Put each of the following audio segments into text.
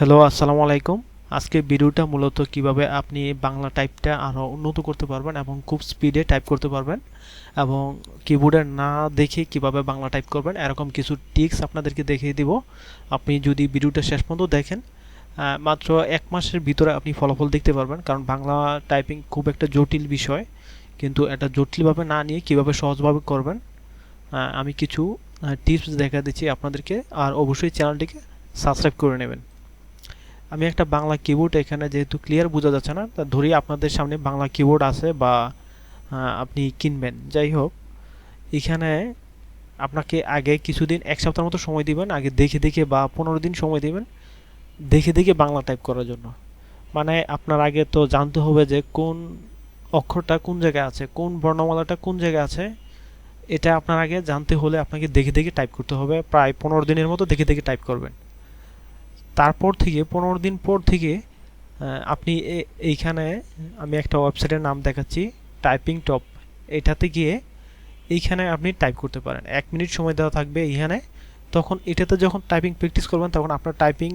Hello, আসসালামু আলাইকুম। আজকে ভিডিওটা মূলত কীভাবে আপনি বাংলা টাইপটা আরও উন্নত করতে পারবেন এবং খুব স্পিডে টাইপ করতে পারবেন এবং কিবোর্ডে না দেখে কীভাবে বাংলা টাইপ করবেন, এরকম কিছু টিক্স আপনাদেরকে দেখিয়ে দিব। আপনি যদি ভিডিওটা শেষ পর্যন্ত দেখেন মাত্র এক মাসের ভিতরে আপনি ফলাফল দেখতে পারবেন, কারণ বাংলা টাইপিং খুব একটা জটিল বিষয়। কিন্তু এটা জটিলভাবে না নিয়ে কীভাবে সহজভাবে করবেন আমি কিছু টিপস দেখা দিচ্ছি আপনাদেরকে। আর অবশ্যই চ্যানেলটিকে সাবস্ক্রাইব করে নেবেন। আমি একটা বাংলা কিবোর্ড এখানে যেহেতু ক্লিয়ার বোঝা যাচ্ছে না, তা ধরি আপনাদের সামনে বাংলা কিবোর্ড আছে বা আপনি কিনবেন। যাই হোক, এখানে আপনাকে আগে কিছুদিন, এক সপ্তাহের মতো সময় দিবেন, আগে দেখে দেখে বা পনেরো দিন সময় দিবেন, দেখে দেখে বাংলা টাইপ করার জন্য। মানে আপনার আগে তো জানতে হবে যে কোন অক্ষরটা কোন জায়গায় আছে, কোন বর্ণমালাটা কোন জায়গায় আছে, এটা আপনার আগে জানতে হলে আপনাকে দেখে দেখে টাইপ করতে হবে। প্রায় পনেরো দিনের মতো দেখে দেখে টাইপ করবেন। তারপর থেকে, পনেরো দিন পর থেকে আপনি এইখানে আমি একটা ওয়েবসাইটের নাম দেখাচ্ছি টাইপিং টপ এটাতে গিয়ে এইখানে আপনি টাইপ করতে পারেন। এক মিনিট সময় দেওয়া থাকবে এইখানে। তখন এটাতে যখন টাইপিং প্র্যাকটিস করবেন, তখন আপনার টাইপিং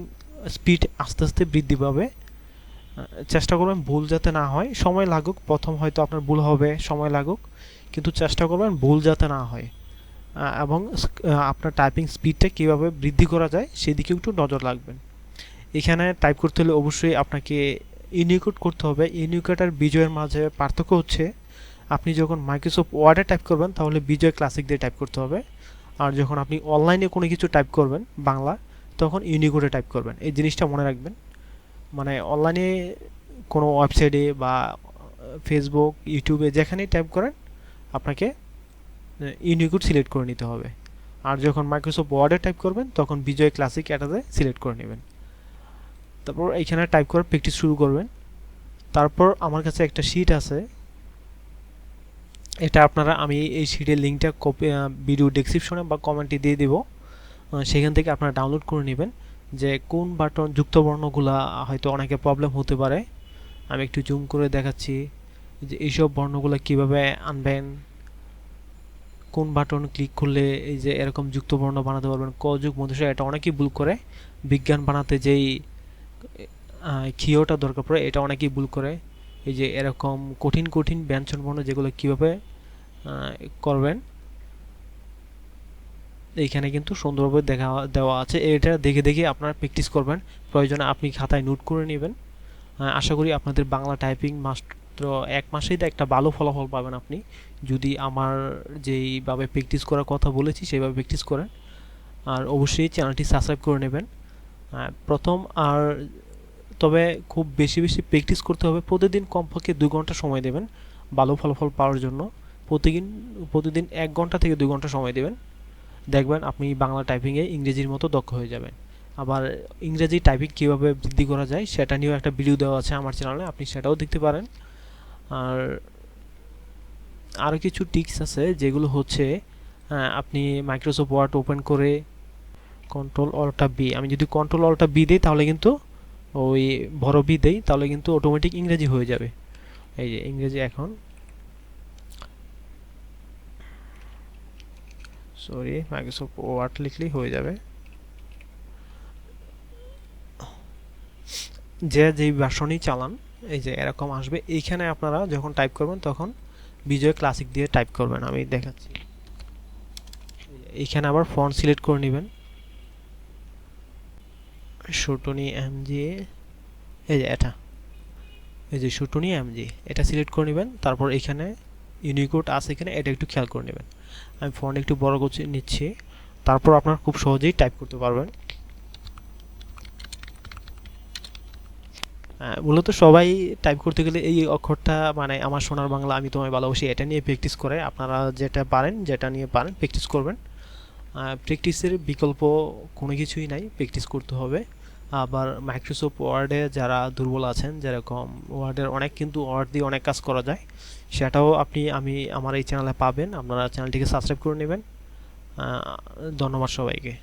স্পিড আস্তে আস্তে বৃদ্ধি পাবে। চেষ্টা করবেন ভুল যাতে না হয়। সময় লাগুক, প্রথম হয়তো আপনার ভুল হবে, সময় লাগুক। কিন্তু চেষ্টা করবেন ভুল যাতে না হয়। এবং আপনার টাইপিং স্পিডটা কীভাবে বৃদ্ধি করা যায়, সেদিকেও একটু নজর রাখবেন। এখানে টাইপ করতে হলে অবশ্যই আপনাকে ইউনিকোড করতে হবে। ইউনিকোড আর বিজয়ের মাঝে পার্থক্য হচ্ছে, আপনি যখন মাইক্রোসফট ওয়ার্ডে টাইপ করবেন, তাহলে বিজয় ক্লাসিক দিয়ে টাইপ করতে হবে। আর যখন আপনি অনলাইনে কোনো কিছু টাইপ করবেন, বাংলা, তখন ইউনিকোডে টাইপ করবেন। এই জিনিসটা মনে রাখবেন। মানে অনলাইনে কোনো ওয়েবসাইটে বা ফেসবুক ইউটিউবে যেখানেই টাইপ করেন, আপনাকে ইউনিকোড সিলেক্ট করে নিতে হবে। আর যখন মাইক্রোসফট ওয়ার্ডে টাইপ করবেন, তখন বিজয় ক্লাসিক এটাতে সিলেক্ট করে নেবেন। তারপর এইখানে টাইপ করে প্র্যাকটিস শুরু করবেন। তারপর আমার কাছে একটা শিট আছে। এটা আপনারা আমি এই শিটের লিঙ্কটা কপি ভিডিও ডেসক্রিপশনে বা কমেন্টে দিয়ে দেবো। সেখান থেকে আপনারা ডাউনলোড করে নেবেন। যে কোন বাটন যুক্ত বর্ণগুলা হয়তো অনেকে প্রবলেম হতে পারে। আমি একটু জুম করে দেখাচ্ছি যে এইসব বর্ণগুলো কীভাবে আনবেন। কোন বাটন ক্লিক করলে এই যে এরকম যুক্ত বর্ণ বানাতে পারবেন। ক যুগ মধ্যে, এটা অনেকেই ভুল করে। বিজ্ঞান বানাতে যেই ক্ষীয়টা দরকার পড়ে, এটা অনেকেই ভুল করে। এই যে এরকম কঠিন কঠিন ব্যঞ্জন বর্ণ যেগুলো কীভাবে করবেন, এইখানে কিন্তু সুন্দরভাবে দেখা, দেওয়া আছে। এটা দেখে দেখে আপনারা প্র্যাকটিস করবেন। প্রয়োজনে আপনি খাতায় নোট করে নেবেন। আশা করি আপনাদের বাংলা টাইপিং মাত্র এক মাসেই একটা ভালো ফলাফল পাবেন আপনি। যদি আমার যেইভাবে প্র্যাকটিস করার কথা বলেছি, সেইভাবে প্র্যাকটিস করেন। আর অবশ্যই চ্যানেলটি সাবস্ক্রাইব করে নেবেন। প্রথম আর তবে খুব বেশি বেশি প্র্যাকটিস করতে হবে। প্রতিদিন কমপক্ষে দুই ঘণ্টা সময় দেবেন ভালো ফলাফল পাওয়ার জন্য। প্রতিদিন প্রতিদিন এক ঘণ্টা থেকে দুই ঘণ্টা সময় দেবেন। দেখবেন আপনি বাংলা টাইপিংয়ে ইংরেজির মতো দক্ষ হয়ে যাবেন। আবার ইংরেজি টাইপিং কীভাবে বৃদ্ধি করা যায় সেটা নিয়েও একটা ভিডিও দেওয়া আছে আমার চ্যানেলে আপনি সেটাও দেখতে পারেন। আর আরও কিছু টিক্স আছে যেগুলো হচ্ছে আহ, আপনি মাইক্রোসফট ওয়ার্ড ওপেন করে কন্ট্রোল অল্টা বি আমি যদি কন্ট্রোল অল্টা বি দিই, তাহলে কিন্তু ওই বড় বি দেই, তাহলে কিন্তু অটোমেটিক ইংরেজি হয়ে যাবে। এই যে ইংরেজি এখন। সরি মাইক্রোসফট ওয়ার্ড লিখলেই হয়ে যাবে। যে যেই ভার্সনই চালান, এই যে এরকম আসবে, এইখানে আপনারা যখন টাইপ করবেন, তখন বিজয় ক্লাসিক দিয়ে টাইপ করবেন। আমি দেখাচ্ছি। এইখানে আবার ফন্ট সিলেক্ট করে নেবেন। শুটনি এমজি এই যে এটা। এই যে শুটনি এমজি এটা সিলেক্ট করে নেবেন, তারপর এখানে ইউনিকোড আছে এখানে এটা একটু খেয়াল করে নেবেন। আমি ফন্ট একটু বড় করছি, নিচ্ছি, তারপর আপনার খুব সহজেই টাইপ করতে পারবেন। মূলত সবাই টাইপ করতে গেলে এই অক্ষরটা মানে আমার সোনার বাংলা, আমি তোমায় ভালোবাসি, এটা নিয়ে প্র্যাকটিস করে, আপনারা যেটা পারেন, যেটা নিয়ে পারেন প্র্যাকটিস করবেন। প্র্যাকটিসের বিকল্প কোনো কিছুই নাই প্র্যাকটিস করতে হবে। আবার মাইক্রোসফট ওয়ার্ডে যারা দুর্বল আছেন, যেরকম ওয়ার্ডের অনেক কিন্তু ওয়ার্ড দিয়ে অনেক কাজ করা যায়, সেটাও আপনি, আমি আমার এই চ্যানেলে পাবেন। আপনারা চ্যানেলটিকে সাবস্ক্রাইব করে নেবেন। ধন্যবাদ সবাইকে।